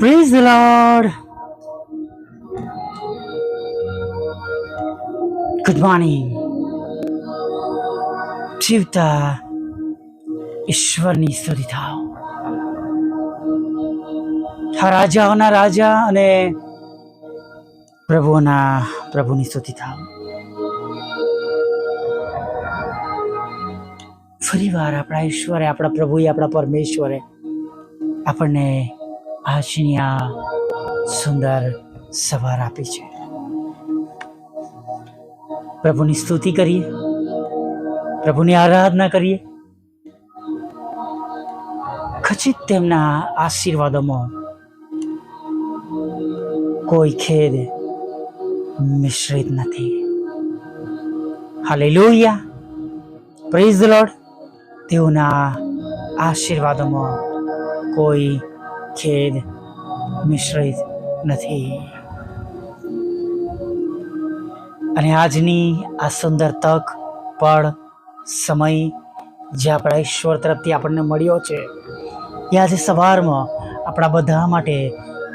Praise the Lord. Good morning. જીવતા ઈશ્વરની સ્તુતિ થાવ રાજાઓના રાજા અને પ્રભુઓના પ્રભુની સ્તુતિ થાવ ફરીવાર આપણા ઈશ્વરે, આપણા પ્રભુએ, આપણા પરમેશ્વરે આપણને આજની આ સુંદર સવાર આપી છે. પ્રભુની સ્તુતિ કરીએ. પ્રભુની આરાધના કરીએ. ખચિત તેમના આશીર્વાદોમાં કોઈ ખેદ મિશ્રિત નથી. હાલેલુયા. પ્રેઝ લોડ તેઓના આશીર્વાદોમાં કોઈ ખેદ મિશ્રિત નથી. અને આજની આ સુંદર તક, પળ, સમય, જે આપણા ઈશ્વર તરફથી આપણને મળ્યો છે, એ આજે સવારમાં આપણા બધા માટે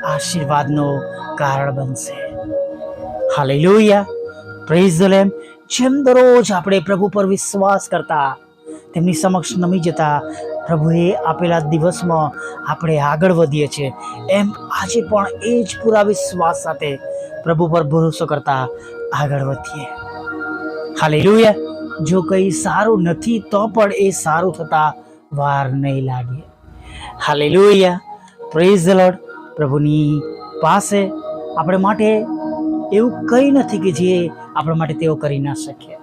આશીર્વાદનો કારણ બનશે. હાલેલુયા. પ્રેઝ ધ લેમ જેમ દરરોજ આપણે પ્રભુ પર વિશ્વાસ કરતા, તેમની સમક્ષ નમી જતા પ્રભુએ આપેલા દિવસમાં આપણે આગળ વધીએ છીએ. એમ આજે પણ એ જ પૂરા વિશ્વાસ સાથે પ્રભુ પર ભરોસો કરતા આગળ વધીએ. હાલેલુયા. જો કંઈ સારું નથી તો પણ એ સારું થતા વાર નહીં લાગે. હાલેલુયા. પ્રેઝ ધ પ્રભુની પાસે આપણે માટે એવું કંઈ નથી કે જે આપણા માટે તેઓ કરી ના શકે.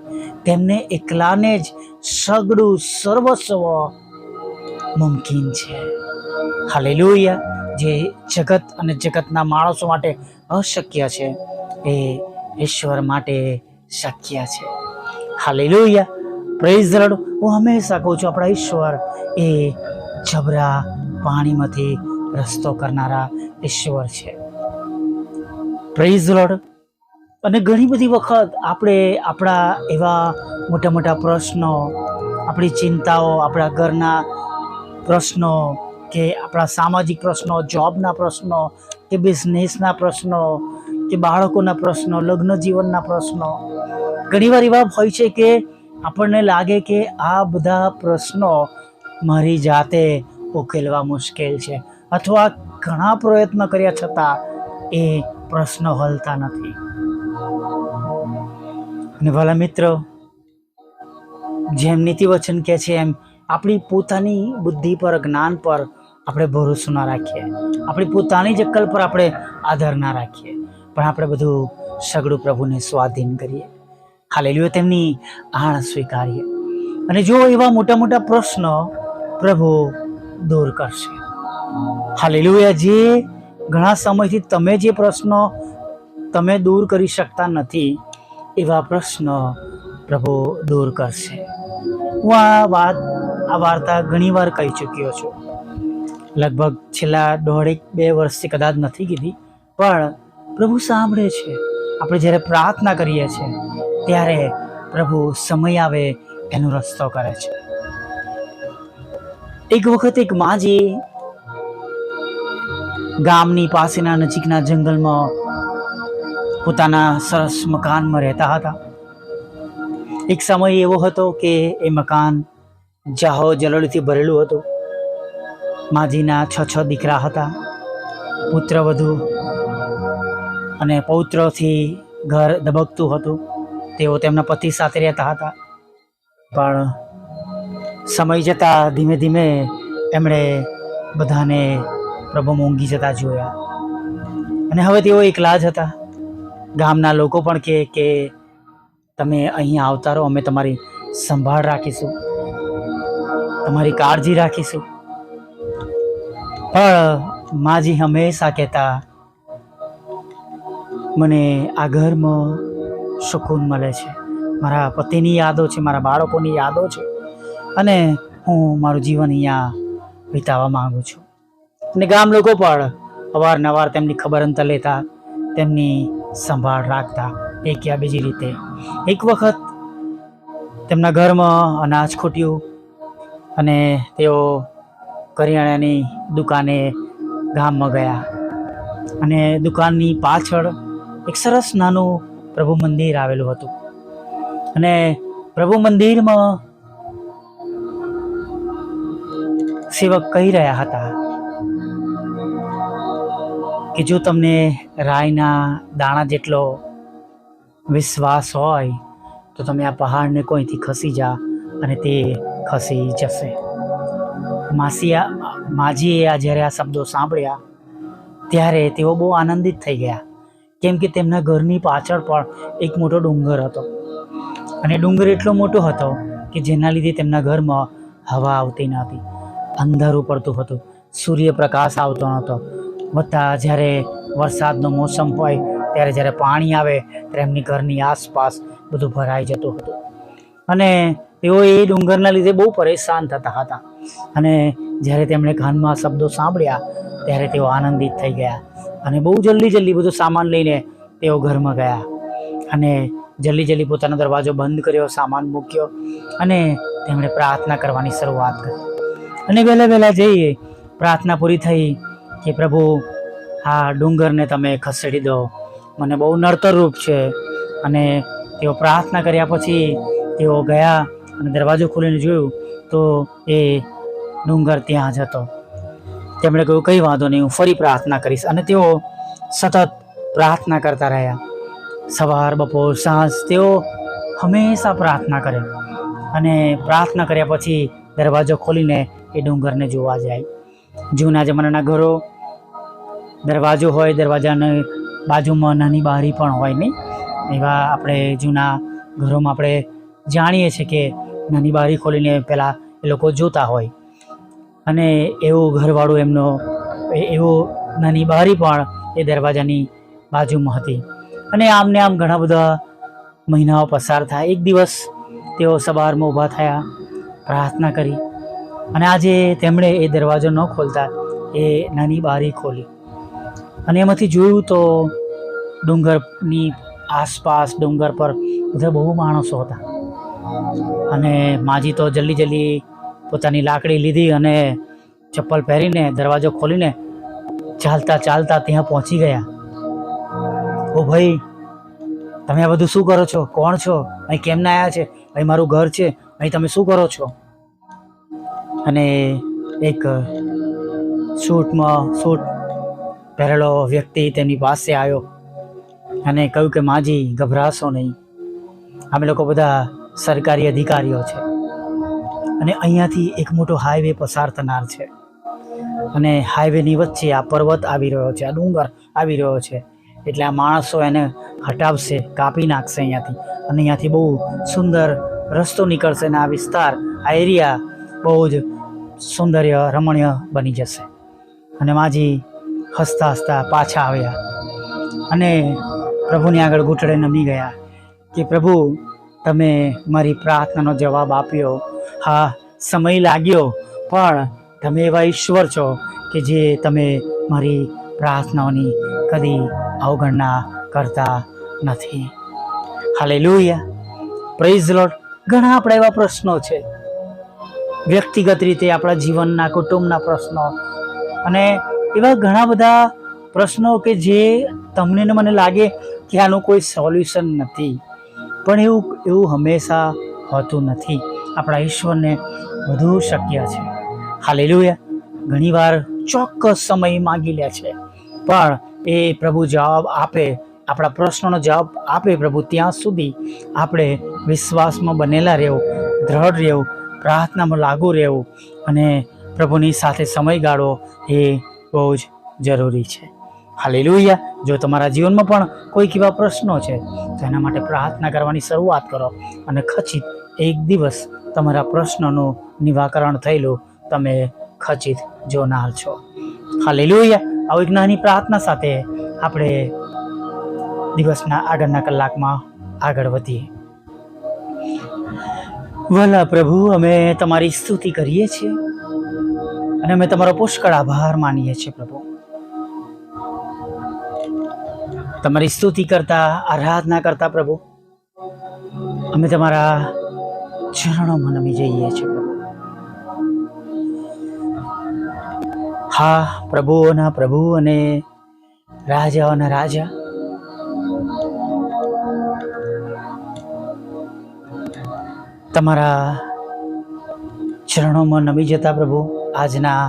તેમને એકલાને જ સગડું સર્વસ્વ મુમકિન છે. હાલેલુયા. જે જગત અને જગતના માણસો માટે અશક્ય છે, એ ઈશ્વર માટે શક્ય છે. હાલેલુયા. પ્રેઝ ધ લોર્ડ હું હંમેશા કહું છું, આપણા ઈશ્વર એ જબરા પાણીમાંથી રસ્તો કરનારા ઈશ્વર છે. પ્રેઝ ધ અને ઘણી બધી વખત આપણે આપણા એવા મોટા મોટા પ્રશ્નો, આપણી ચિંતાઓ, આપણા ઘરના પ્રશ્નો કે આપણા સામાજિક પ્રશ્નો, જોબના પ્રશ્નો, કે બિઝનેસના પ્રશ્નો, કે બાળકોના પ્રશ્નો, લગ્ન જીવનના પ્રશ્નો. ઘણીવાર એવા હોય છે કે આપણને લાગે કે આ બધા પ્રશ્નો મારી જાતે ઉકેલવા મુશ્કેલ છે અથવા ઘણા પ્રયત્ન કર્યા છતાં એ પ્રશ્નો હલતા નથી. અને ભલા મિત્રો, જેમ નીતિ વચન કહે છે એમ આપણી પોતાની બુદ્ધિ પર, જ્ઞાન પર આપણે ભરોસો ના રાખીએ. આપણી પોતાની જ અક્કલ પર આપણે આધાર ના રાખીએ. પણ આપણે બધું સગડું પ્રભુને સ્વાધીન કરીએ. હાલેલીઓ તેમની આણ સ્વીકારીએ. અને જો એવા મોટા મોટા પ્રશ્નો પ્રભુ દૂર કરશે. હાલેલુયા, જે ઘણા સમયથી તમે જે પ્રશ્નો તમે દૂર કરી શકતા નથી, એવા પ્રશ્નો પ્રભુ દૂર કરશે. હું આ વાત આ વાર્તા ઘણીવાર કહી ચૂક્યો છું. લગભગ છેલ્લા દોઢેક બે વર્ષથી કદાચ નથી કીધી, પણ પ્રભુ સાંભળે છે. આપણે જ્યારે પ્રાર્થના કરીએ છીએ, ત્યારે પ્રભુ સમય આવે એનો રસ્તો કરે છે. એક વખત એક માજી ગામની પાસેના નજીકના જંગલમાં પોતાના સરસ મકાનમાં રહેતા હતા. એક સમય એવો હતો કે એ મકાન જાહો જલોળીથી ભરેલું હતું. માજીના છ છ દીકરા હતા. પુત્ર વધુ અને પૌત્રથી ઘર ધબકતું હતું. તેઓ તેમના પતિ સાથે રહેતા હતા. પણ સમય જતાં ધીમે ધીમે એમણે બધાને પ્રભુ મોંઘી જતા જોયા. અને હવે તેઓ એકલા જ હતા. ગામના લોકો પણ કે તમે અહીં આવતા રહો, અમે તમારી સંભાળ રાખીશું. તમારી કાળજી રાખીશું. પણ માજી હંમેશા કહેતા, મને આ ઘરમાં સુકૂન મળે છે. મારા પતિની યાદો છે, મારા બાળકોની યાદો છે અને હું મારું જીવન અહીંયા વિતાવવા માંગુ છું. અને ગામ લોકો પણ અવારનવાર તેમની ખબર અંતર લેતા, તેમની સંભાળ રાખતા, એક યા બીજી રીતે. એક વખત તેમના ઘરમાં અનાજ ખૂટ્યું અને તેઓ કરિયાણાની દુકાને ગામમાં ગયા. અને દુકાનની પાછળ એક સરસ નાનું પ્રભુ મંદિર આવેલું હતું. અને પ્રભુ મંદિરમાં સેવક કહી રહ્યા હતા કે જો તમને રાયના દાણા જેટલો વિશ્વાસ હોય, તો તમે આ પહાડને કોઈથી ખસી જા અને તે ખસી જશે. માસીયા માજીએ આ જ્યારે આ શબ્દો સાંભળ્યા, ત્યારે તેઓ બહુ આનંદિત થઈ ગયા. કેમ કે તેમના ઘરની પાછળ પણ એક મોટો ડુંગર હતો. અને ડુંગર એટલો મોટો હતો કે જેના લીધે તેમના ઘરમાં હવા આવતી ન હતી અંધારું પડતું હતું. સૂર્યપ્રકાશ આવતો નહોતો. વત્તા જ્યારે વરસાદનો મોસમ હોય, ત્યારે જ્યારે પાણી આવે, ત્યારે એમની ઘરની આસપાસ બધું ભરાઈ જતું હતું. અને તેઓ એ ડુંગરના લીધે બહુ પરેશાન થતા હતા. અને જ્યારે તેમણે કાનમાં શબ્દો સાંભળ્યા, ત્યારે તેઓ આનંદિત થઈ ગયા અને બહુ જલ્દી જલ્દી બધું સામાન લઈને તેઓ ઘરમાં ગયા. અને જલ્દી જલ્દી પોતાનો દરવાજો બંધ કર્યો, સામાન મૂક્યો અને તેમણે પ્રાર્થના કરવાની શરૂઆત કરી. અને વહેલા વહેલા જઈએ, પ્રાર્થના પૂરી થઈ કે પ્રભુ, આ ડુંગરને તમે ખસેડી દો. મને બહુ નડતરરૂપ છે. અને તેઓ પ્રાર્થના કર્યા પછી તેઓ ગયા અને દરવાજો ખોલીને જોયું તો એ ડુંગર ત્યાં જ હતો. તેમણે કહ્યું, કંઈ વાંધો નહીં, હું ફરી પ્રાર્થના કરીશ. અને તેઓ સતત પ્રાર્થના કરતા રહ્યા. સવાર, બપોર, સાંજ તેઓ હંમેશા પ્રાર્થના કરે અને પ્રાર્થના કર્યા પછી દરવાજો ખોલીને એ ડુંગરને જોવા જાય. જૂના જમાનાના ઘરો, દરવાજો હોય, દરવાજાની બાજુમાં નાની બારી પણ હોય નહીં? એવા આપણે જૂના ઘરોમાં આપણે જાણીએ છીએ કે નાની બારી ખોલીને પહેલાં એ લોકો જોતા હોય. અને એવું ઘરવાળું એમનો એવું નાની બારી પણ એ દરવાજાની બાજુમાં હતી. અને આમને આમ ઘણા બધા મહિનાઓ પસાર થાય. એક દિવસ તેઓ સવારમાં ઊભા થયા, પ્રાર્થના કરી. અને આજે તેમણે એ દરવાજો ન ખોલતા, એ નાની બારી ખોલી. અને એમાંથી જોયું તો ડુંગરની આસપાસ ડુંગર પર બધા બહુ માણસો હતા. અને માજી તો જલ્દી જલ્દી પોતાની લાકડી લીધી અને ચપ્પલ પહેરીને દરવાજો ખોલીને ચાલતા ચાલતા ત્યાં પહોંચી ગયા. ઓ ભાઈ, તમે આ બધું શું કરો છો? કોણ છો? અહીં કેમ ના આવ્યા છે? અહીં મારું ઘર છે. અહીં તમે શું કરો છો? અને એક સૂટમાં સૂટ પહેરેલો વ્યક્તિ તેમની પાસે આવ્યો અને કહ્યું કે, માજી, ગભરાશો નહીં. અમે લોકો બધા સરકારી અધિકારીઓ છે. અને અહીંયાથી એક મોટો હાઈવે પસાર થનાર છે. અને હાઈવેની વચ્ચે આ પર્વત આવી રહ્યો છે, આ ડુંગર આવી રહ્યો છે. એટલે આ માણસો એને હટાવશે, કાપી નાખશે અહીંયાથી. અને અહીંયાથી બહુ સુંદર રસ્તો નીકળશે અને આ વિસ્તાર, આ એરિયા બહુ જ સૌંદર્ય રમણીય બની જશે. અને માજી હસતા હસતા પાછા આવ્યા. અને પ્રભુની આગળ ઘૂંટડે નમી ગયા કે પ્રભુ તમે મારી પ્રાર્થનાનો જવાબ આપ્યો. હા, સમય લાગ્યો, પણ તમે એવા ઈશ્વર છો કે જે તમે મારી પ્રાર્થનાઓની કદી અવગણના કરતા નથી. હાલે લોહિયા પ્રેઝ લોટ ઘણા આપણા એવા પ્રશ્નો છે. વ્યક્તિગત રીતે આપણા જીવનના, કુટુંબના પ્રશ્નો. અને એવા ઘણા બધા પ્રશ્નો કે જે તમને મને લાગે કે આનું કોઈ સોલ્યુશન નથી. પણ એવું એવું હંમેશા હોતું નથી. આપણા ઈશ્વરને બધું શક્ય છે. હાલેલુયા. ઘણીવાર ચોક્કસ સમય માગી લે છે. પણ એ પ્રભુ જવાબ આપે, આપણા પ્રશ્નોનો જવાબ આપે પ્રભુ ત્યાં સુધી આપણે વિશ્વાસમાં બનેલા રહેવું, દ્રઢ રહેવું, પ્રાર્થનામાં લાગુ રહેવું અને પ્રભુની સાથે સમય ગાળવો એ બહુ જ જરૂરી છે. હાલેલુયા. જો તમારા જીવનમાં પણ કોઈક એવા પ્રશ્નો છે, તો એના માટે પ્રાર્થના કરવાની શરૂઆત કરો અને ખચિત એક દિવસ તમારા પ્રશ્નોનું નિવાકરણ થયેલું તમે ખચિત જોનાર છો. હાલેલુયા. આવું એક નાની પ્રાર્થના સાથે આપણે દિવસના આગળના કલાકમાં આગળ વધીએ. ભલા પ્રભુ, અમે તમારી સ્તુતિ કરીએ છીએ અને અમે તમારો પુષ્કળ આભાર માનીએ છીએ પ્રભુ. તમારી સ્તુતિ કરતા, આરાધના કરતા પ્રભુ. અમે તમારા ચરણોમાં નમી જઈએ છીએ હા, પ્રભુઓના પ્રભુ અને રાજાઓના રાજા. તમારા ચરણોમાં નમી જતા પ્રભુ, આજના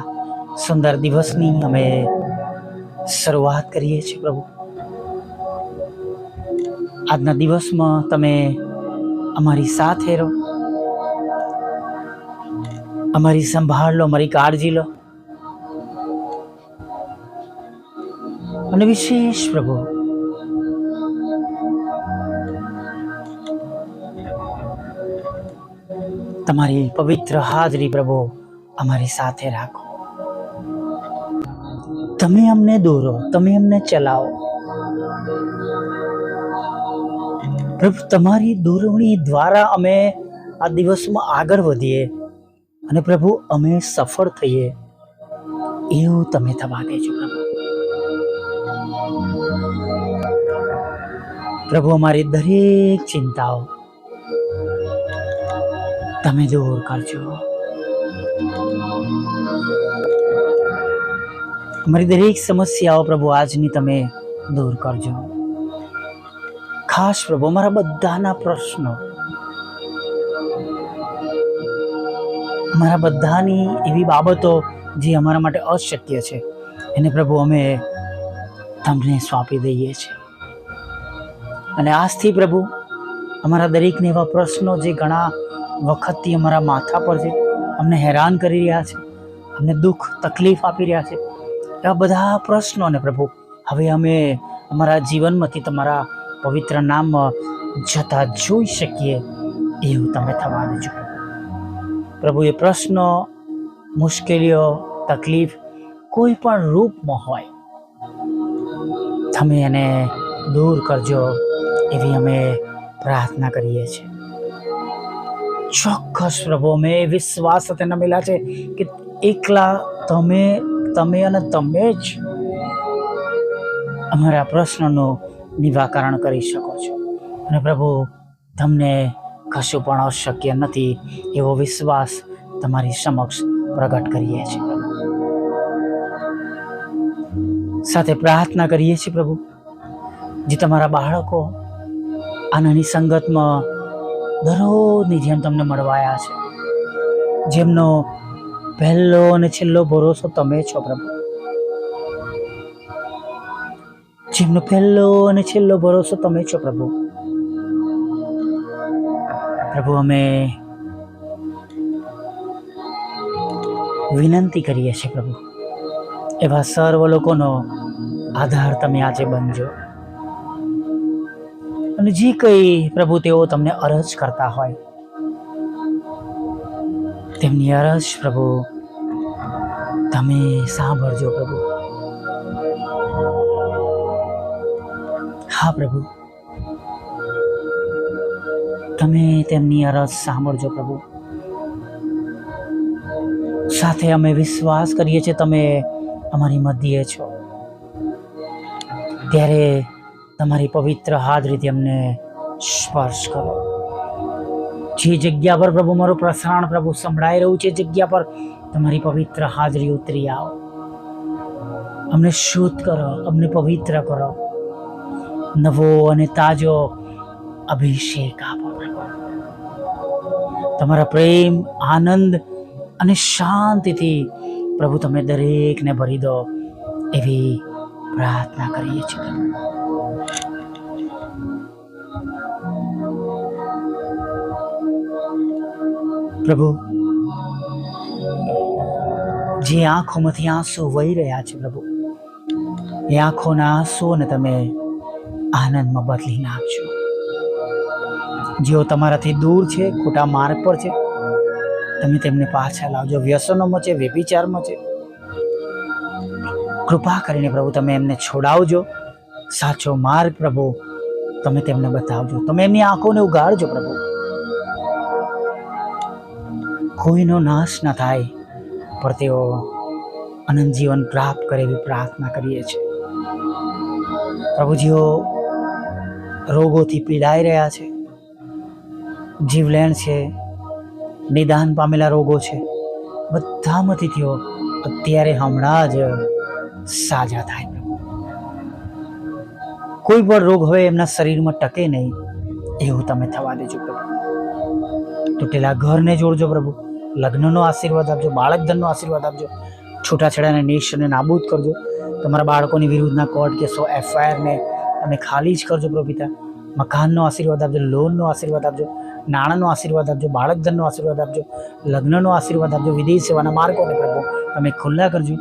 સુંદર દિવસની અમે શરૂઆત કરીએ છીએ પ્રભુ. આજના દિવસમાં તમે અમારી સાથે રહો. અમારી સંભાળ લો, અમારી કાળજી લો. અને વિશેષ પ્રભુ, તમારી પવિત્ર હાજરી પ્રભુ અમારી સાથે રાખો. તમે અમને દોરો, તમે અમને ચલાવો. પ્રભુ, તમારી દોરવણી દ્વારા અમે આ દિવસમાં આગળ વધીએ અને પ્રભુ, અમે સફળ થઈએ. એવું તમે થવા દેજો પ્રભુ. પ્રભુ, અમારી દરેક ચિંતાઓ તમે દૂર કરજો. અમારી દરેક સમસ્યાઓ પ્રભુ, આજની તમે દૂર કરજો. ખાસ પ્રભુ, અમારા બધાના પ્રશ્નો. અમારા બધાની એવી બાબતો જે અમારા માટે અશક્ય છે. એને પ્રભુ અમે તમને સોંપી દઈએ છીએ. અને આજથી પ્રભુ, અમારા દરેકને એવા પ્રશ્નો જે ઘણા વખતથી અમારા માથા પર છે, અમને હેરાન કરી રહ્યા છે, અમને દુઃખ, તકલીફ આપી રહ્યા છે, એવા બધા પ્રશ્નોને પ્રભુ, હવે અમે અમારા જીવનમાંથી તમારા પવિત્ર નામમાં જતા જોઈ શકીએ એવું તમે થવા દેજો. પ્રભુ એ પ્રશ્નો, મુશ્કેલીઓ, તકલીફ કોઈ પણ રૂપમાં હોય, તમે એને દૂર કરજો એવી અમે પ્રાર્થના કરીએ છીએ. ચોક્કસ પ્રભુ, અમે વિશ્વાસ સાથે નમેલા છે કે એકલા તમે તમે અને તમે જ અમારા પ્રશ્નનું નિવાકરણ કરી શકો છો. અને પ્રભુ, તમને કશું પણ અશક્ય નથી એવો વિશ્વાસ તમારી સમક્ષ પ્રગટ કરીએ છીએ પ્રભુ. સાથે પ્રાર્થના કરીએ છીએ પ્રભુ, જે તમારા બાળકો આનાની સંગતમાં દરરોજની જેમ તમને મળવાયા છે. જેમનો પહેલો અને છેલ્લો ભરોસો તમે છો પ્રભુ. જેમનો પહેલો અને છેલ્લો ભરોસો તમે છો, પ્રભુ. પ્રભુ, અમે વિનંતી કરીએ છીએ, પ્રભુ, એવા સર્વ લોકોનો આધાર તમે આજે બનજો. અને જે કંઈ પ્રભુ તેઓ તમને અરજ કરતા હોય, તેમની અરજ પ્રભુ, તમે સાંભળજો, પ્રભુ. હા, પ્રભુ. તમે તેમની અરજ સાંભળજો, પ્રભુ. સાથે અમે વિશ્વાસ કરીએ છીએ, તમે અમારી મધ્યે છો. ત્યારે તમારી પવિત્ર હાજરીથી અમને સ્પર્શ કરો. જે જગ્યા પર પ્રભુ મારું પ્રસારણ પ્રભુ સંભળાઈ રહ્યું છે જગ્યા પર તમારી પવિત્ર હાજરી ઉતરી આવો. અમને શુદ્ધ કરો, અમને પવિત્ર કરો. નવો અને તાજો અભિષેક આપો તમારા પ્રેમ, આનંદ અને શાંતિથી પ્રભુ તમે દરેકને ભરી દો એવી પ્રાર્થના કરીએ છીએ પ્રભુ, જે આંખોમાંથી આંસુ વહી રહ્યા છે પ્રભુ, એ આંખોના આંસુઓને તમે આનંદમાં બદલી નાખજો જેઓ તમારાથી દૂર છે, ખોટા માર્ગ પર છે, તમે તેમને પાછા લાવજો. વ્યસનોમાં છે વ્યભિચારમાં છે કૃપા કરીને પ્રભુ, તમે એમને છોડાવજો. સાચો માર્ગ પ્રભુ, તમે તેમને બતાવજો. તમે એમની આંખોને ઉગાડજો પ્રભુ. કોઈનો નાશ ન થાય, પણ તેઓ અનંત જીવન પ્રાપ્ત કરે એવી પ્રાર્થના કરીએ છીએ. પ્રભુજીઓ રોગોથી પીડાઈ રહ્યા છે. જીવલેણ છે, નિદાન પામેલા રોગો છે. બધામાંથી તેઓ અત્યારે હમણાં જ સાજા થાય કોઈ પણ રોગ હવે એમના શરીરમાં ટકે નહીં, એવું તમે થવા દેજો પ્રભુ. તૂટેલા ઘરને જોડજો પ્રભુ. લગ્નનો આશીર્વાદ આપજો બાળક ધનનો આશીર્વાદ આપજો. છૂટાછેડાને નેશને નાબૂદ કરજો. તમારા બાળકોની વિરુદ્ધના કોર્ટ કેસો એફઆઈઆરને તમે ખાલી જ કરજો પ્રભુ મકાનનો આશીર્વાદ આપજો, લોનનો આશીર્વાદ આપજો, નાણાંનો આશીર્વાદ આપજો, બાળકધનનો આશીર્વાદ આપજો, લગ્નનો આશીર્વાદ આપજો, વિદેશ સેવાના માર્ગોને પ્રભુ, તમે ખુલ્લા કરજો.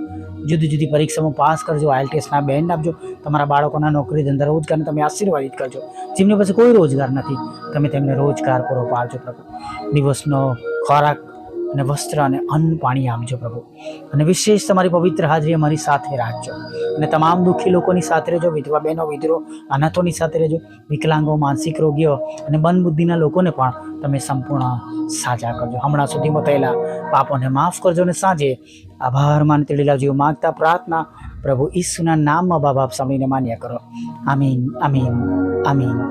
જુદી જુદી પરીક્ષામાં પાસ કરજો, આઈએલ ટેસ્ટના બેન્ડ આપજો, તમારા બાળકોના નોકરી ધંધા રોજગારને તમે આશીર્વાદિત કરજો. જેમની પાસે કોઈ રોજગાર નથી, તમે તેમને રોજગાર પૂરો પાડજો પ્રભુ. દિવસનો ખોરાક અને વસ્ત્ર અને અન્ન પાણી આપજો પ્રભુ. અને વિશેષ તમારી પવિત્ર હાજરી અમારી સાથે રાખજો. અને તમામ દુઃખી લોકોની સાથે રહેજો, વિધવા બહેનો, વિધરો, અનાથોની સાથે રહેજો, વિકલાંગો, માનસિક રોગીઓ અને બનબુદ્ધિના બુદ્ધિના લોકોને પણ તમે સંપૂર્ણ સાજા કરજો. હમણાં સુધીમાં થયેલા પાપોને માફ કરજો અને સાંજે આભાર માન તેડેલા જીવ માગતા પ્રાર્થના પ્રભુ ઈસુના નામમાં બાપ સમયને માન્ય કરો. આમીન આમીન આમીન.